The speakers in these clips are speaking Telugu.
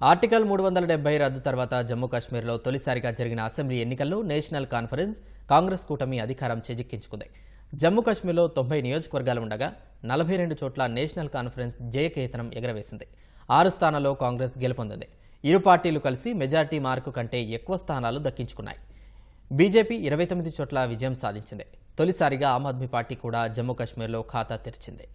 ఆర్టికల్ మూడు వందల డెబ్బై రద్దు తర్వాత జమ్మూ కాశ్మీర్లో తొలిసారిగా జరిగిన అసెంబ్లీ ఎన్నికల్లో నేషనల్ కాన్ఫరెన్స్ కాంగ్రెస్ కూటమి అధికారం చేజిక్కించుకుంది. జమ్మూ కాశ్మీర్లో తొంభై నియోజకవర్గాలు ఉండగా నలభై రెండు చోట్ల నేషనల్ కాన్ఫరెన్స్ జయకేతనం ఎగరవేసింది. ఆరు స్థానాల్లో కాంగ్రెస్ గెలుపొందింది. ఇరు పార్టీలు కలిసి మెజార్టీ మార్కు కంటే ఎక్కువ స్థానాలు దక్కించుకున్నాయి. బీజేపీ ఇరవై తొమ్మిది చోట్ల విజయం సాధించింది. తొలిసారిగా ఆమ్ ఆద్మీ పార్టీ కూడా జమ్మూ కాశ్మీర్లో ఖాతా తెరిచింది.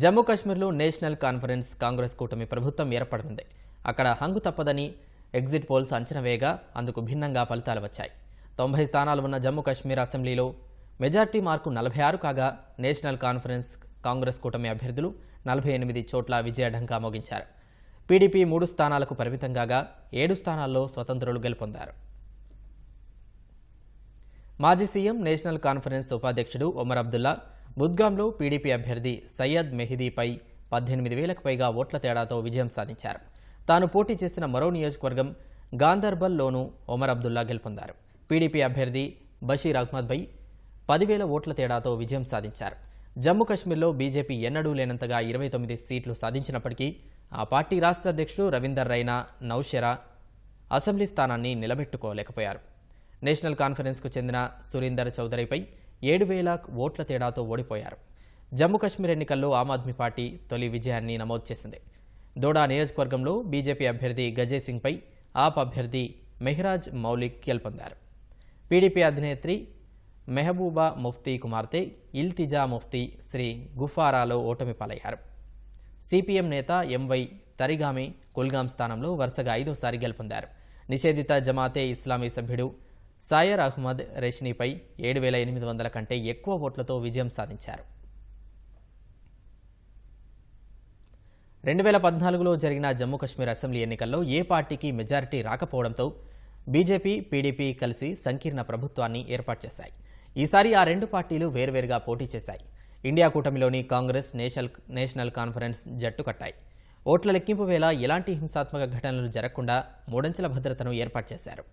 జమ్మూ కాశ్మీర్లో నేషనల్ కాన్ఫరెన్స్ కాంగ్రెస్ కూటమి ప్రభుత్వం ఏర్పడనుంది. అక్కడ హంగు తప్పదని ఎగ్జిట్ పోల్స్ అంచనా వేయగా అందుకు భిన్నంగా ఫలితాలు వచ్చాయి. తొంభై స్థానాలు ఉన్న జమ్మూ కాశ్మీర్ అసెంబ్లీలో మెజార్టీ మార్కు నలభై ఆరు కాగా నేషనల్ కాన్ఫరెన్స్ కాంగ్రెస్ కూటమి అభ్యర్థులు నలభై ఎనిమిది చోట్ల విజయఢంకా మోగించారు. పీడీపీ మూడు స్థానాలకు పరిమితం కాగా ఏడు స్థానాల్లో స్వతంత్రులు గెలుపొందారు. మాజీ సీఎం నేషనల్ కాన్ఫరెన్స్ ఉపాధ్యక్షుడు ఒమర్ అబ్దుల్లా బుద్గాంలో పీడీపీ అభ్యర్థి సయ్యద్ మెహిదీపై పద్దెనిమిది వేలకు పైగా ఓట్ల తేడాతో విజయం సాధించారు. తాను పోటీ చేసిన మరో నియోజకవర్గం గాందర్బల్లోనూ ఒమర్ అబ్దుల్లా గెలుపొందారు. పీడీపీ అభ్యర్థి బషీర్ అహ్మద్పై పదివేల ఓట్ల తేడాతో విజయం సాధించారు. జమ్మూ కశ్మీర్లో బీజేపీ ఎన్నడూ లేనంతగా ఇరవై తొమ్మిది సీట్లు సాధించినప్పటికీ ఆ పార్టీ రాష్ట్ర అధ్యక్షుడు రవీందర్ రైనా నౌషెరా అసెంబ్లీ స్థానాన్ని నిలబెట్టుకోలేకపోయారు. నేషనల్ కాన్ఫరెన్స్కు చెందిన సురీందర్ చౌదరిపై ఏడు వేల ఓట్ల తేడాతో ఓడిపోయారు. జమ్మూ కాశ్మీర్ ఎన్నికల్లో ఆమ్ ఆద్మీ పార్టీ తొలి విజయాన్ని నమోదు చేసింది. దోడా నియోజకవర్గంలో బీజేపీ అభ్యర్థి గజయ్ సింగ్పై ఆప్ అభ్యర్థి మెహ్రాజ్ మౌలిక్ గెలుపొందారు. పీడీపీ అధినేత్రి మెహబూబా ముఫ్తీ కుమార్తె ఇల్తిజా ముఫ్తీ శ్రీ గుఫారాలో ఓటమి పాలయ్యారు. సిపిఎం నేత ఎంవై తరిగామి కుల్గాం స్థానంలో వరుసగా ఐదోసారి గెలుపొందారు. నిషేధిత జమాతే ఇస్లామీ సభ్యుడు సాయర్ అహ్మద్ రెష్నీపై ఏడు వేల ఎనిమిది వందల కంటే ఎక్కువ ఓట్లతో విజయం సాధించారు. రెండు వేల పద్నాలుగులో జరిగిన జమ్మూ కశ్మీర్ అసెంబ్లీ ఎన్నికల్లో ఏ పార్టీకి మెజారిటీ రాకపోవడంతో బీజేపీ పీడీపీ కలిసి సంకీర్ణ ప్రభుత్వాన్ని ఏర్పాటు చేశాయి. ఈసారి ఆ రెండు పార్టీలు వేర్వేరుగా పోటీ చేశాయి. ఇండియా కూటమిలోని కాంగ్రెస్ నేషనల్ నేషనల్ కాన్ఫరెన్స్ జట్టు కట్టాయి. ఓట్ల లెక్కింపు వేళ ఎలాంటి హింసాత్మక ఘటనలు జరగకుండా మూడంచెల భద్రతను ఏర్పాటు చేశారు.